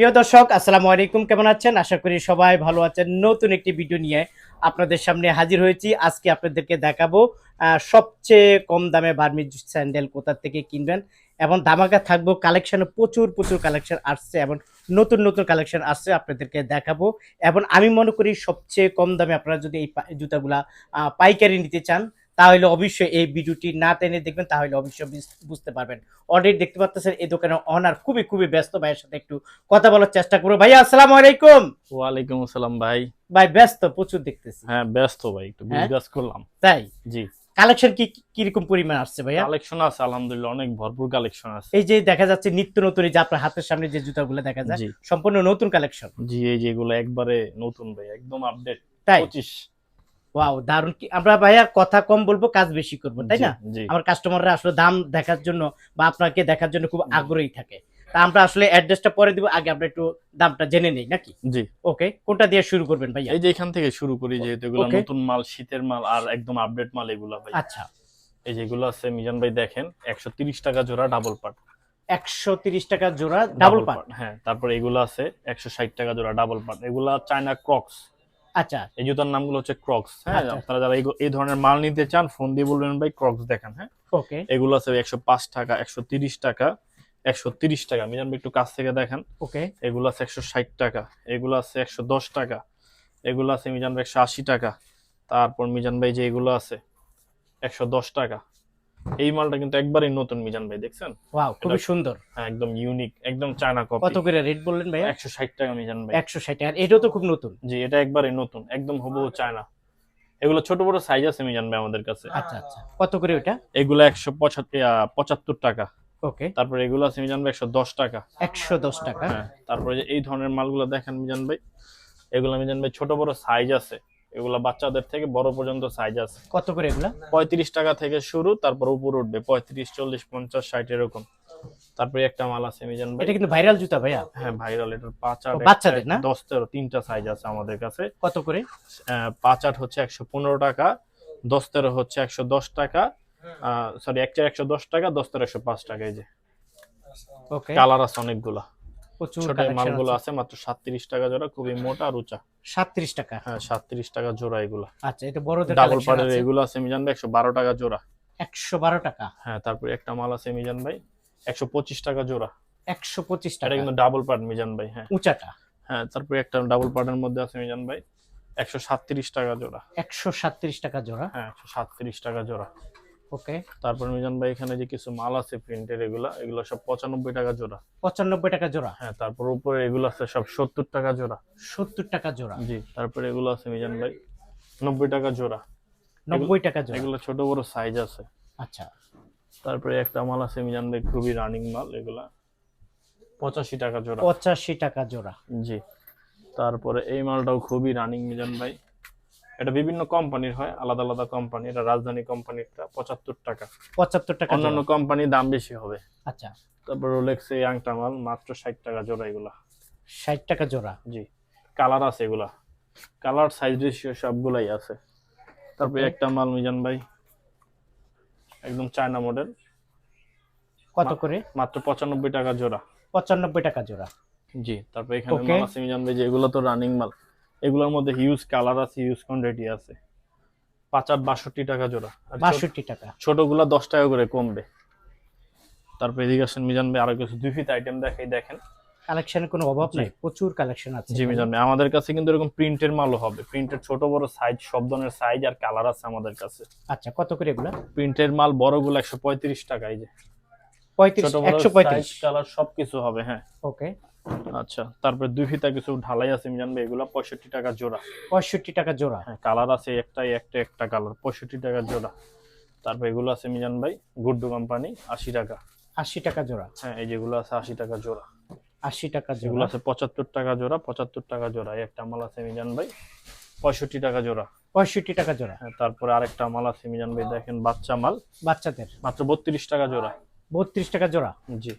প্রিয় দর্শক, আসসালামু আলাইকুম। কেমন আছেন? আশা করি সবাই ভালো আছেন। নতুন একটি ভিডিও নিয়ে আপনাদের সামনে হাজির হয়েছি। আজকে আপনাদেরকে দেখাবো সবচেয়ে কম দামে বার্মিজ স্যান্ডেল কোথা থেকে কিনবেন এবং দামাকা থাকব কালেকশনে। প্রচুর প্রচুর কালেকশন আসছে এবং নতুন নতুন কালেকশন আসছে আপনাদেরকে দেখাবো এবং আমি মনে করি সবচেয়ে কম দামে আপনারা যদি এই জুতাগুলা পাইকারি নিতে চান তাহলে অবশ্যই এই ভিডিওটি না টেনে দেখবেন তাহলে অবশ্যই বুঝতে পারবেন। অলরেডি দেখতে পাচ্ছেন এই দোকানের অনার খুবই খুবই ব্যস্ত ভাইয়ের সাথে একটু কথা বলার চেষ্টা করব। ভাইয়া আসসালামু আলাইকুম। ওয়ালাইকুম আসসালাম ভাই। ভাই ব্যস্ত প্রচুর দেখতেছি। হ্যাঁ ব্যস্ত ভাই একটু হ্যাঁ? বিজনেস করলাম। তাই? জি। কালেকশন কি কীরকম পরিমাণ আসছে ভাইয়া? কালেকশন আছে আলহামদুলিল্লাহ অনেক ভরপুর কালেকশন আছে। এই যে দেখা যাচ্ছে নিত্য নতুন এই যে আপনার হাতের সামনে যে জুতাগুলো দেখা যায় সম্পূর্ণ নতুন কালেকশন জি এই যেগুলো একবারে নতুন ভাই একদম আপডেট তাই? পঁচিশ। ওয়াও দারুণ কি আমরা ভাইয়া কথা কম বলব কাজ বেশি করব তাই না? আমার কাস্টমাররা আসলে দাম দেখার জন্য বা আপনাকে দেখার জন্য খুব আগ্রহী থাকে। তা আমরা আসলে অ্যাড্রেসটা পরে দিব আগে আমরা একটু দামটা জেনে নেই নাকি? জি। ওকে কোনটা দিয়ে শুরু করবেন ভাইয়া? এই যে এখান থেকে শুরু করি যেহেতু এগুলো নতুন মাল শীতের মাল আর একদম আপডেট মাল এগুলো ভাই আচ্ছা। এই যেগুলো আছে মিজান ভাই দেখেন একশো তিরিশ টাকা জোড়া ডাবল পার্ট একশো তিরিশ টাকা জোড়া ডাবল পাট হ্যাঁ তারপরে এগুলো আছে একশো ষাট টাকা জোড়া ডাবল পার্ট এগুলা চায়না ক্রক্স আচ্ছা এই জুতার নামগুলো হচ্ছে ক্রক্স হ্যাঁ? আচ্ছা। আপনারা যারা এই- ধরনের মাল নিতে চান ফোন দিয়ে বলবেন ভাই ক্রক্স দেখান হ্যাঁ? ওকে। এগুলো আছে একশো পাঁচ টাকা একশো তিরিশ টাকা একশো তিরিশ টাকা। মিজান ভাই একটু কাছ থেকে দেখেন। ওকে। এগুলো আছে একশো ষাট টাকা এগুলো আছে একশো দশ টাকা এগুলো আছে মিজান ভাই একশো আশি টাকা। তারপর মিজান ভাই যে এগুলো আছে একশো দশ টাকা। এই মালটা কিন্তু একবারই নতুন মিজান ভাই দেখছেন? ওয়াও এটা- সুন্দর। হ্যাঁ একদম ইউনিক একদম চায়না কপি কত করে রেট বললেন একশো ষাট টাকা মিজান ভাই। একশো ষাট আর এটাও তো খুব নতুন। জি এটা একবারই নতুন একদম হুবহু চায়না। এগুলো ছোট বড় সাইজ আছে মিজান ভাই আমাদের কাছে। আচ্ছা আচ্ছা। কত করে ওটা এগুলো একশো পঁচাত্তর পঁচাত্তর টাকা। ওকে তারপরে এগুলো আছে মিজান ভাই একশো দশ টাকা। একশো দশ টাকা। হ্যাঁ তারপরে যে এই ধরনের মালগুলো দেখেন মিজান ভাই। এগুলো মিজান ভাই ছোট বড় সাইজ আছে। এগুলো বাচ্চাদের থেকে বড় পর্যন্ত সাইজ আছে। কত করে এগুলা? পঁয়ত্রিশ টাকা থেকে শুরু তারপর উপর উঠবে পঁয়ত্রিশ চল্লিশ পঞ্চাশ ষাট এরকম। তারপরে একটা মাল আছে মিজান ভাই। এটা কিন্তু ভাইরাল জুতা ভাইয়া। হ্যাঁ ভাইরাল এটার পাঁচ আট বাচ্চাদের না? দশ তেরো তিনটা সাইজ আছে আমাদের কাছে। কত করে? পাঁচ আট হচ্ছে একশো পনেরো টাকা দশ তেরো হচ্ছে একশো দশ টাকা সরি একটা একশো দশ টাকা দশ তেরো একশো পাঁচ টাকা এই যে। ওকে কালার আছে অনেকগুলো। প্রচুর ছোট মালগুলো আছে। মাত্র সাতত্রিশ টাকা জোড়া খুবই মোটা আর উঁচা। সাতত্রিশ টাকা? হ্যাঁ সাতত্রিশ টাকা জোড়া এগুলা। আচ্ছা এটা বড়দের ডাবল পাড়ের এগুলো আছে মিজান ভাই একশো বারো টাকা জোড়া। একশো বারো টাকা? হ্যাঁ তারপরে একটা মাল আছে মিজান ভাই একশো পঁচিশ টাকা জোড়া। একশো পঁচিশ এটা টাকা। কিন্তু ডাবল পার্ট মিজান ভাই হ্যাঁ। উঁচাটা? হ্যাঁ তারপরে একটা ডাবল পার্টের মধ্যে আছে মিজান ভাই একশো সাতত্রিশ টাকা জোড়া। একশো সাতত্রিশ টাকা জোড়া? হ্যাঁ একশো সাতত্রিশ টাকা জোড়া। ওকে তারপর মিজান ভাই এখানে যে কিছু মাল আছে প্রিন্টের এগুলা এগুলো সব পঁচানব্বই টাকা জোড়া। পঁচানব্বই টাকা জোড়া। হ্যাঁ তারপর উপরে এগুলো আছে সব সত্তর টাকা জোড়া। সত্তর টাকা জোড়া। জি তারপরে এগুলো আছে মিজান ভাই নব্বই টাকা জোড়া। নব্বই টাকা জোড়া। এগুলো ছোট বড় সাইজ আছে। আচ্ছা। তারপরে একটা মাল আছে মিজান ভাই খুবই রানিং মাল এগুলা পঁচাশি টাকা জোড়া। পঁচাশি টাকা জোড়া। জি তারপরে এই মালটাও খুবই রানিং মিজান ভাই। এটা বিভিন্ন কোম্পানির হয় আলাদা আলাদা কোম্পানি এটা রাজধানী কোম্পানিটা পঁচাত্তর টাকা। পঁচাত্তর টাকা অন্যান্য। কোম্পানির দাম বেশি হবে। আচ্ছা। তারপর রোলেক্স এই আংটা মাল মাত্র ষাট টাকা জোড়া এগুলা। ষাট টাকা জোড়া। জি। কালার আছে এগুলা। কালার সাইজ রেশিও সবগুলাই আছে। তারপরে. একটা মাল মিজান ভাই একদম চায়না মডেল। কত করে? মাত্র পঁচানব্বই টাকা জোড়া। পঁচানব্বই টাকা জোড়া। জি তারপরে এখানে মাল আছে মিজান ভাই যে এগুলো তো রানিং মাল। এগুলোর মধ্যে হিউজ কালার আছে হিউজ কোয়ান্টিটি আছে। পাঁচ আট বাষট্টি টাকা জোড়া। বাষট্টি টাকা। ছোটগুলা দশ টাকা করে কমবে। তারপরে এদিকে আসেন মিজান ভাই আরও কিছু দুই ফিত আইটেম দেখাই দেখেন। কালেকশনের কোনো অভাব নেই প্রচুর কালেকশন আছে। জি মিজান ভাই আমাদের কাছে কিন্তু এরকম প্রিন্টের মালও হবে। প্রিন্টের ছোট বড় সাইজ সব ধরনের সাইজ আর কালার আছে আমাদের কাছে। আচ্ছা কত করে এগুলা? প্রিন্টের মাল বড়গুলো একশো পঁয়ত্রিশ টাকা এই যে। পঁয়ত্রিশ ছোট বড় একশো পঁয়ত্রিশ। কালার সবকিছু হবে হ্যাঁ। ওকে আচ্ছা তারপরে দুই ফিতা কিছু ঢালাই আছে মিজান ভাই এগুলো পঁয়ষট্টি টাকা জোড়া পঁয়ষট্টি টাকা জোড়া হ্যাঁ কালার আছে একটাই একটা একটা কালার পঁয়ষট্টি টাকা জোড়া তারপর এগুলো আছে মিজান ভাই গুড্ডু কোম্পানি আশি টাকা আশি টাকা জোড়া হ্যাঁ এই যেগুলো আছে আশি টাকা জোড়া আশি টাকা জোড়া আছে পঁচাত্তর টাকা জোড়া পঁচাত্তর টাকা জোড়া একটা মাল আছে মিজান ভাই পঁয়ষট্টি টাকা জোড়া পঁয়ষট্টি টাকা জোড়া হ্যাঁ তারপরে আরেকটা মাল আছে মিজান ভাই দেখেন বাচ্চা মাল বাচ্চাদের মাত্র বত্রিশ টাকা জোড়া বত্রিশ টাকা জোড়া জি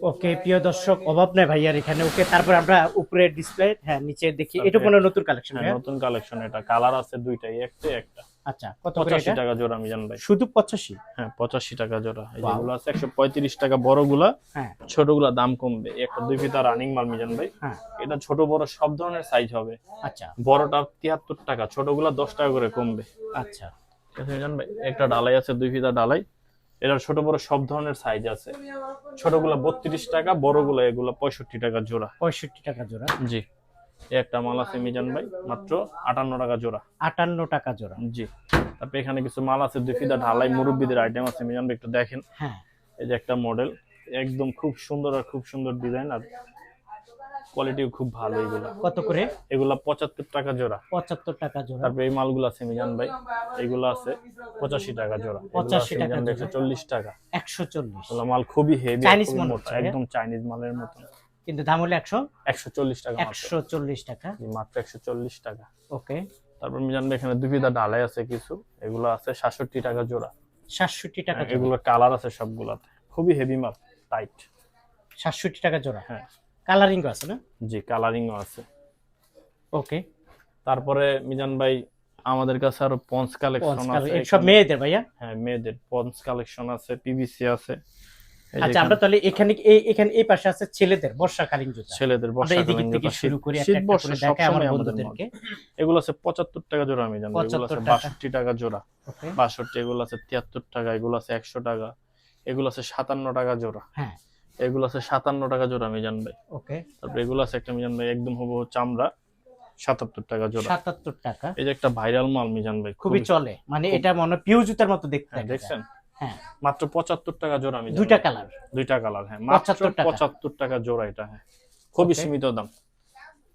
ওকে প্রিয় দর্শক অভাব নাই ভাইয়ার এখানে। ওকে তারপর আমরা উপরে ডিসপ্লে হ্যাঁ নিচে দেখি। এটা কোনো নতুন কালেকশন হ্যাঁ নতুন কালেকশন এটা। কালার আছে দুইটাই একটা একটা। আচ্ছা কত পঁচাশি টাকা জোড়া মিজান ভাই। শুধু পঁচাশি? হ্যাঁ পঁচাশি টাকা জোড়া। যেগুলো আছে একশো পঁয়ত্রিশ টাকা বড়গুলা হ্যাঁ। ছোটগুলা দাম কমবে। একটা দুই ফিতা রানিং মাল মিজান ভাই। হ্যাঁ। এটা ছোট বড় সব ধরনের সাইজ হবে। আচ্ছা। বড়টা তিয়াত্তর টাকা ছোটগুলা দশ টাকা করে কমবে। আচ্ছা। মিজান ভাই? একটা ডালাই আছে দুই ফিতা ডালাই। এটার ছোট বড় সব ধরনের সাইজ আছে। ছোটগুলা বত্রিশ টাকা বড়গুলা এগুলা পঁয়ষট্টি টাকা জোড়া। পঁয়ষট্টি টাকা জোড়া। জি। একটা মাল আছে মিজান ভাই মাত্র আটান্ন টাকা জোড়া। আটান্ন টাকা জোড়া। জি। তারপরে এখানে কিছু মাল আছে দুই ফিদা ঢালাই মুরব্বীদের আইটেম আছে মিজান ভাই একটু দেখেন। হ্যাঁ। এই যে একটা মডেল একদম খুব সুন্দর আর খুব সুন্দর ডিজাইন আর কোয়ালিটিও খুব ভালো এগুলা। কত করে? এগুলা পঁচাত্তর টাকা জোড়া। পঁচাত্তর টাকা জোড়া। তারপরে এই মালগুলো আছে মিজান ভাই। এগুলো আছে পঁচাশি টাকা জোড়া। 85 টাকা। একশো চল্লিশ টাকা। একশো চল্লিশ। এগুলো মাল খুবই হেভি Chinese মাল হ্যাঁ? একদম চাইনিজ মালের মতো। কিন্তু দাম হলো একশো? একশো চল্লিশ টাকা মাত্র। একশো চল্লিশ টাকা। মাত্র একশো চল্লিশ টাকা। ওকে। তারপর মিজান ভাই এখানে দুবিধা ডালাই আছে কিছু। এগুলো আছে সাতষট্টি টাকা জোড়া। সাতষট্টি টাকা জোড়া। এগুলো কালার আছে সবগুলাতে। খুবই হেভি মাল টাইট সাতষট্টি টাকা জোড়া। হ্যাঁ। কালারিং আছে না? জি কালারিংও আছে। ওকে তারপরে মিজান ভাই আমাদের কাছে আরও পঞ্চ কালেকশন আছে সব মেয়েদের ভাইয়া? হ্যাঁ মেয়েদের পঞ্চ কালেকশন আছে পিভিসি আছে। আচ্ছা আমরা তাহলে এখানে এই এখানে এই পাশে আছে ছেলেদের বর্ষাকালীন জুতা। ছেলেদের বর্ষাকালীন থেকে জুতা, শুরু করি একটা করে দেখাই আমার বন্ধুদেরকে। এগুলো আছে পঁচাত্তর টাকা জোড়া আমি জানি এগুলো আছে 75 টাকা। জোড়া। ওকে বাষট্টি এগুলো আছে তিয়াত্তর টাকা এগুলো আছে একশো টাকা। এগুলো আছে সাতান্ন টাকা জোড়া। হ্যাঁ। এগুলো আছে সাতান্ন টাকা জোড়া মিজান ভাই। ওকে। তারপরে এগুলো আছে একটা মিজান ভাই একদম হবু চামড়া সাতাত্তর টাকা জোড়া। সাতাত্তর টাকা। এই যে একটা ভাইরাল মাল মিজান ভাই খুবই চলে। মানে এটা মনে পিউ জুতার মতো দেখতে হ্যাঁ। দেখছেন? হ্যাঁ। মাত্র পঁচাত্তর টাকা জোড়া মিজান দুইটা কালার। দুইটা কালার হ্যাঁ। মাত্র 75 টাকা। পঁচাত্তর টাকা জোড়া এটা হ্যাঁ। খুবই সীমিত দাম।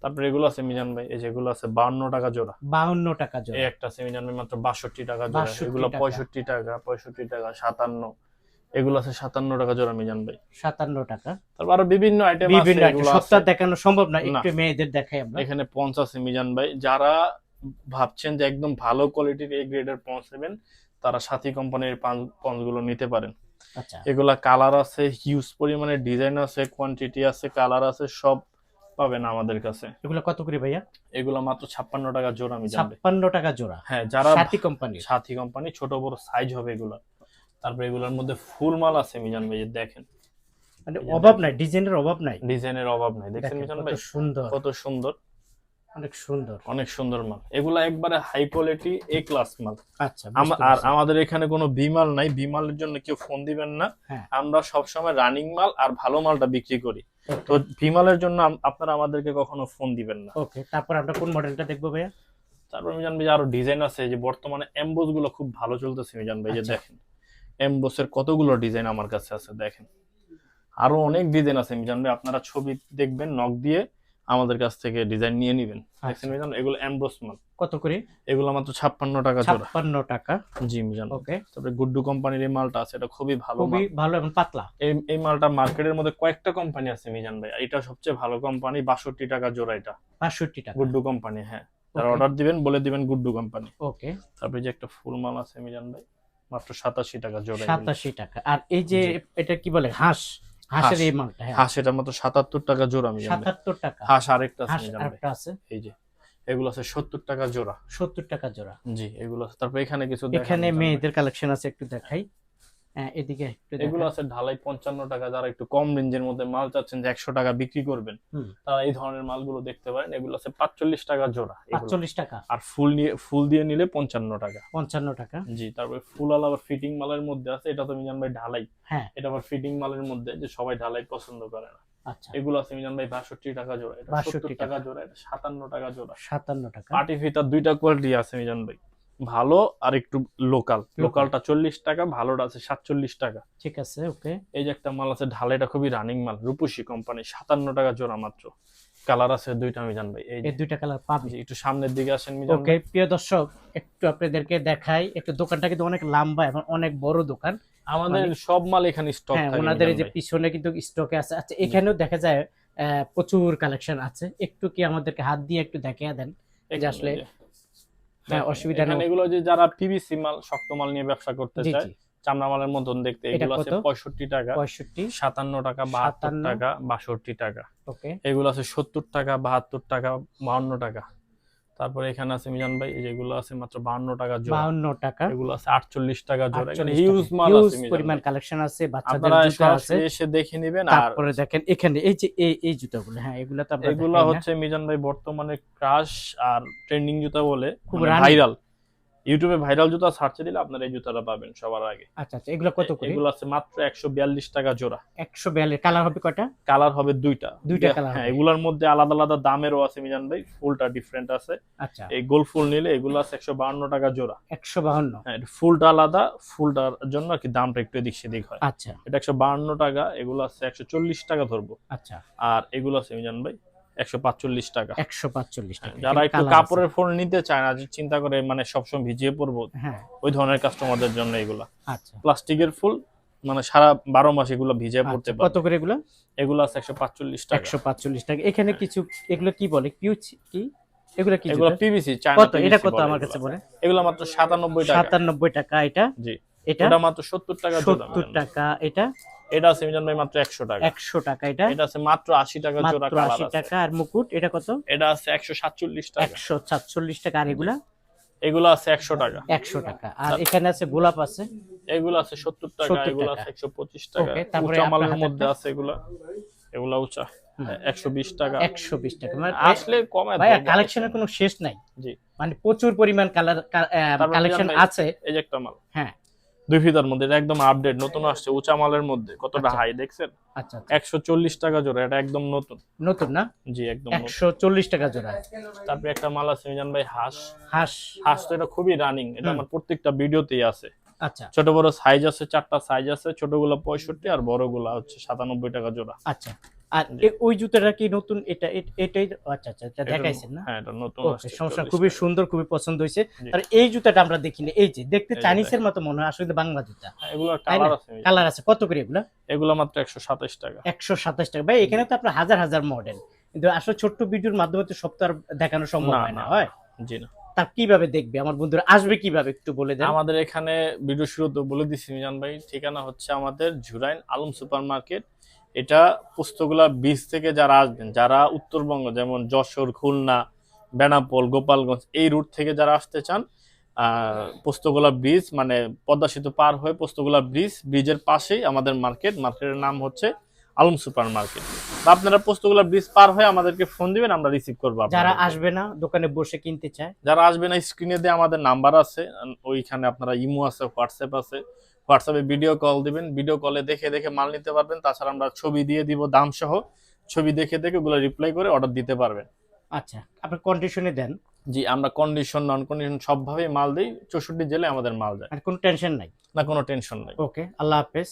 তারপরে এগুলো আছে মিজান ভাই এই যেগুলো আছে বাউন্ন টাকা জোড়া। বাউন্ন টাকা জোড়া। একটা আছে মিজান ভাই মাত্র বাষট্টি টাকা জোড়া। এগুলো পঁয়ষট্টি টাকা পঁয়ষট্টি টাকা সাতান্ন। এগুলো আছে সাতান্ন টাকা জোড়া মিজান ভাই। সাতান্ন টাকা। তারপর আরও বিভিন্ন আইটেম বিভিন্ন সপ্তাহ দেখানো সম্ভব না। একটু মেয়েদের দেখাই আমরা। এখানে পঞ্চ আছে মিজান ভাই। যারা ভাবছেন যে একদম ভালো কোয়ালিটির এই গ্রেডের পঞ্চ নেবেন তারা সাথী কোম্পানির পঞ্চগুলো নিতে পারেন। আচ্ছা। এগুলা কালার আছে হিউজ পরিমাণে ডিজাইন আছে কোয়ান্টিটি আছে কালার আছে সব পাবেন আমাদের কাছে। এগুলো কত করে ভাইয়া? এগুলো মাত্র ছাপ্পান্ন টাকা জোড়া আমি ছাপ্পান্ন টাকা জোড়া। হ্যাঁ যারা সাথী কোম্পানি সাথী কোম্পানি ছোট বড় সাইজ হবে এগুলো। তারপরে এগুলোর মধ্যে ফুল মাল আছে মিজান ভাই দেখেন। মানে অভাব নাই ডিজাইনের অভাব নাই? ডিজাইনের অভাব নাই। দেখছেন দেখেন মিজান কত ভাই? সুন্দর। কত সুন্দর। অনেক সুন্দর। অনেক সুন্দর মাল। এগুলা একবারে হাই কোয়ালিটি এ ক্লাস মাল। আচ্ছা আর আমাদের এখানে কোনো বিমাল নাই। বিমালের জন্য কেউ ফোন দিবেন না। হ্যাঁ। আমরা সবসময় রানিং মাল আর ভালো মালটা বিক্রি করি। তো বিমালের জন্য আপনারা আমাদেরকে কখনো ফোন দিবেন না। ওকে তারপর আমরা কোন মডেলটা দেখব ভাইয়া? তারপর মিজান যে আরও ডিজাইন আছে। যে বর্তমানে এমবোসগুলো খুব ভালো চলতেছে আমি জানব এই যে আচ্ছা। দেখেন। এমবোসের কতগুলো ডিজাইন আমার কাছে আছে দেখেন। আরও অনেক ডিজাইন আছে আমি জানবে আপনারা ছবি দেখবেন নখ দিয়ে আমাদের কাছ থেকে ডিজাইন নিয়ে নিবেন। দেখছেন মিজান? এগুলো এমবোস মাল। কত করে? এগুলো মাত্র ছাপ্পান্ন টাকা জোড়া। টাকা। জি মিজান ওকে। তারপরে গুড্ডু কোম্পানির এই মালটা আছে এটা খুবই ভালো খুবই ভালো এবং পাতলা। এই এই মালটা মার্কেটের মধ্যে কয়েকটা কোম্পানি আছে মিজান ভাই। এটা সবচেয়ে ভালো কোম্পানি বাষট্টি টাকা জোড়া এটা। বাষট্টি টাকা। গুড্ডু কোম্পানি হ্যাঁ। যারা অর্ডার দিবেন বলে দিবেন গুড্ডু কোম্পানি। ওকে। তারপরে যে একটা ফুল মাল আছে মিজান ভাই। মাত্র সাতাশি টাকা জোড়া এগুলো। সাতাশি টাকা। আর এই যে এটা কি বলে? হাঁস। হাঁসের এই মালটা হ্যাঁ। হাঁস এটা মাত্র সাতাত্তর টাকা জোড়া আমি ভাই সাতাত্তর টাকা। হাঁস আরেকটা আছে আরেকটা আছে। এই যে এগুলো আছে সত্তর টাকা জোড়া। সত্তর টাকা জোড়া। জি এগুলো আছে। তারপর এখানে কিছু এখানে মেয়েদের কালেকশন আছে একটু দেখাই। এদিকে একটু এগুলো আছে ঢালাই পঞ্চান্ন টাকা। যারা একটু কম রেঞ্জের মধ্যে মাল চাচ্ছেন যে একশো টাকা বিক্রি করবেন তারা এই ধরনের মালগুলো দেখতে পারেন। এগুলো আছে পাঁচচল্লিশ টাকা জোড়া। পাঁচচল্লিশ টাকা। আর ফুল নিয়ে ফুল দিয়ে নিলে পঞ্চান্ন টাকা। পঞ্চান্ন টাকা। জি তারপরে ফুল আলা আবার ফিটিং মালের মধ্যে আছে এটা তো মিজান ভাই ঢালাই। হ্যাঁ। এটা আবার ফিটিং মালের মধ্যে যে সবাই ঢালাই পছন্দ করে না। আচ্ছা। এগুলো আছে মিজান ভাই বাষট্টি টাকা জোড়া। এটা সত্তর টাকা। জোড়া এটা সাতান্ন টাকা জোড়া। সাতান্ন টাকা। পার্টি ফিতার দুইটা কোয়ালিটি আছে মিজান ভাই। ভালো আর একটু লোকাল। লোকালটা চল্লিশ টাকা ভালোটা আছে সাতচল্লিশ টাকা। ঠিক আছে ওকে। এই যে একটা মাল আছে ঢালাইটা খুবই রানিং মাল রূপসী কোম্পানি সাতান্ন টাকা জোড়া মাত্র। কালার আছে দুইটা মিজান ভাই এই দুইটা কালার পাবে। একটু সামনের দিকে আসেন মিজান ওকে প্রিয় দর্শক একটু আপনাদেরকে দেখাই একটু দোকানটা কিন্তু অনেক লম্বা এবং অনেক বড় দোকান। আমাদের মানে- সব মাল এখানে স্টক হ্যাঁ থাকে ওনাদের এই যে পিছনে কিন্তু স্টকে আছে। আচ্ছা এখানেও দেখা যায় প্রচুর কালেকশন আছে। একটু কি আমাদেরকে হাত দিয়ে একটু দেখিয়ে দেন এই যে। আসলে। হ্যাঁ, অসুবিধা নেই। এগুলো যে যারা পিভিসি মাল শক্ত মাল নিয়ে ব্যবসা করতে চায় চামড়া মালের মতন দেখতে এগুলো আছে কত? পঁয়ষট্টি টাকা। পঁয়ষট্টি। সাতান্ন টাকা বাহাত্তর টাকা বাষট্টি টাকা। ওকে। এগুলো আছে সত্তর টাকা বাহাত্তর টাকা বাহান্ন টাকা। তারপরে এখানে আছে মিজান ভাই যেগুলো আছে মাত্র বাহান্ন টাকা জোড়া। বাহান্ন টাকা। এগুলো আছে আটচল্লিশ টাকা জোড়া। এখানে হিউজ মাল আছে পরিমাণ কালেকশন আছে বাচ্চাদের জুতো আছে। এসে দেখে নেবেন আর তারপরে দেখেন এখানে এই যে এই এই জুতাগুলো হ্যাঁ এগুলো তো আমরা এগুলা হচ্ছে মিজান ভাই বর্তমানে ক্রাশ আর ট্রেন্ডিং জুতা বলে খুব ভাইরাল ইউটিউবে ভাইরাল জুতা সার্চে দিলে আপনারা এই জুতাটা পাবেন সবার আগে। আচ্ছা আচ্ছা এগুলো কত করে? এগুলো আছে মাত্র একশো বিয়াল্লিশ টাকা জোড়া। একশো বিয়াল্লিশ কালার হবে কয়টা? কালার হবে দুইটা। দুইটা colour হ্যাঁ। এগুলোর মধ্যে আলাদা আলাদা দামেরও আছে মিজান ভাই ফুলটা ডিফারেন্ট আছে। আচ্ছা। এই গোল ফুল নিলে এগুলো আছে একশো বাহান্ন টাকা জোড়া। একশো বাহান্ন। হ্যাঁ ফুলটা আলাদা ফুলটার জন্য আর কি দামটা একটু এদিক সেদিক হয়। আচ্ছা। এটা একশো বাহান্ন টাকা এগুলো আছে একশো চল্লিশ টাকা ধরবো। আচ্ছা। আর এগুলো আছে মিজান ভাই একশো পাঁচচল্লিশ টাকা। একশো পাঁচচল্লিশ টাকা যারা একটু কাপড়ের ফোন নিতে চায় না চিন্তা করে মানে সবসময় ভিজিয়ে পড়ব হ্যাঁ। ওই ধরনের কাস্টমারদের জন্য এগুলা। আচ্ছা। প্লাস্টিকের ফুল মানে সারা বারো মাস এগুলো ভিজিয়ে পড়তে আচ্ছা, পারে কত করে এগুলো? এগুলো আছে একশো পাঁচচল্লিশ টাকা। একশো পাঁচচল্লিশ টাকা। এখানে কিছু এগুলো কি বলে? পিউচ কি? এগুলো কি এগুলো পিভিসি কত? এটা কত আমার কাছে বলে এগুলো মাত্র সাতানব্বই টাকা। সাতানব্বই টাকা এটা। জি। এটা? এটা মাত্র সত্তর টাকা সত্তর টাকা। এটা? এটা আছে মিজান ভাই মাত্র একশো টাকা। একশো টাকা এটা। এটা আছে মাত্র আশি টাকা জোড়া কালার আছে। টাকা। আর মুকুট এটা কত? এটা আছে একশো সাতচল্লিশ টাকা। একশো সাতচল্লিশ টাকা। আর এগুলা? এগুলো আছে একশো টাকা। একশো টাকা। আর এখানে আছে গোলাপ আছে? এগুলো আছে সত্তর টাকা 70 এগুলো আছে একশো পঁচিশ টাকা। Okay, তারপরে হাতেরটা? মধ্যে আছে এগুলা। এগুলা উঁচা একশো বিশ টাকা। একশো বিশ টাকা। মানে আসলে কমে দেবো। কালেকশনের কোনো শেষ নাই। জি। মানে প্রচুর পরিমাণ কালার কালেকশন আছে। এই যে একটা মাল। হ্যাঁ। দুই ফিতার মধ্যে এটা একদম আপডেট নতুন আসছে উঁচা মালের মধ্যে। কতটা আচ্ছা। হাই দেখছেন? আচ্ছা আচ্ছা। একশো চল্লিশ টাকা জোড়া এটা একদম নতুন। নতুন না? জি একদম একশো চল্লিশ টাকা জোড়া। তারপরে একটা মাল আছে মিজান ভাই হাঁস। হাঁস। হাঁস তো এটা খুবই রানিং এটা। আমার প্রত্যেকটা ভিডিওতেই আছে। আচ্ছা। ছোট বড় সাইজ আছে চারটা সাইজ আছে ছোটগুলো পঁয়ষট্টি আর বড়গুলো হচ্ছে সাতানব্বই টাকা জোড়া। আচ্ছা। আর ওই জুতাটা কি নতুন? এটা এটাই আচ্ছা আচ্ছা এটা দেখাইছেন না? হ্যাঁ এটা নতুন সমস্যা খুবই সুন্দর খুবই পছন্দ হয়েছে। আর এই জুতাটা আমরা দেখিনি। এই যে দেখতে চাইনিজের মতো মনে হয় আসলে বাংলা জুতা। হ্যাঁ, এগুলো কালার আছে কালার আছে। কত করে এগুলা? এগুলো মাত্র একশো সাতাশ টাকা। একশো সাতাশ টাকা। ভাই এখানে তো আপনার হাজার হাজার মডেল কিন্তু আসলে ছোট্ট ভিডিওর মাধ্যমে তো সব তো আর দেখানো সম্ভব হয় না হয়? জি না। তা কীভাবে দেখবে? আমার বন্ধুরা আসবে কীভাবে একটু বলে দেন। আমাদের এখানে ভিডিও শুরুতে বলে দিচ্ছি মিজান ভাই। ঠিকানা হচ্ছে আমাদের ঝুরাইন আলম সুপার মার্কেট এটা পুস্তকগুলা বীজ থেকে যারা আসবেন, যারা উত্তরবঙ্গ, যেমন যশোর, খুলনা, বেনাপোল, গোপালগঞ্জ, এই রুট থেকে যারা আসতে চান পোস্তগোলা ব্রিজ মানে পদ্মা সেতু পার হয়ে পোস্তগোলা ব্রিজ ব্রিজের পাশেই আমাদের মার্কেট, মার্কেটের নাম হচ্ছে আলম সুপার মার্কেট। বা আপনারা পোস্তগোলা ব্রিজ পার হয়ে আমাদেরকে ফোন দিবেন আমরা রিসিভ করব যারা আসবে না দোকানে বসে কিনতে চায়। যারা আসবে না স্ক্রিনে দিয়ে আমাদের নাম্বার আছে ওইখানে আপনারা ইমো আছে হোয়াটসঅ্যাপ আছে। হোয়াটসঅ্যাপে ভিডিও কল দিবেন ভিডিও কলে দেখে দেখে মাল নিতে পারবেন তাছাড়া আমরা ছবি দিয়ে দিব দাম সহ। ছবি দেখে দেখে ওগুলো রিপ্লাই করে অর্ডার দিতে পারবেন। আচ্ছা আপনি কন্ডিশনে দেন। জি আমরা কন্ডিশন নন কন্ডিশন সবভাবেই মাল দিই চৌষট্টি জেলে আমাদের মাল যায়। আর কোনো টেনশন নাই? না কোনো টেনশন নাই। ওকে আল্লাহ হাফেজ।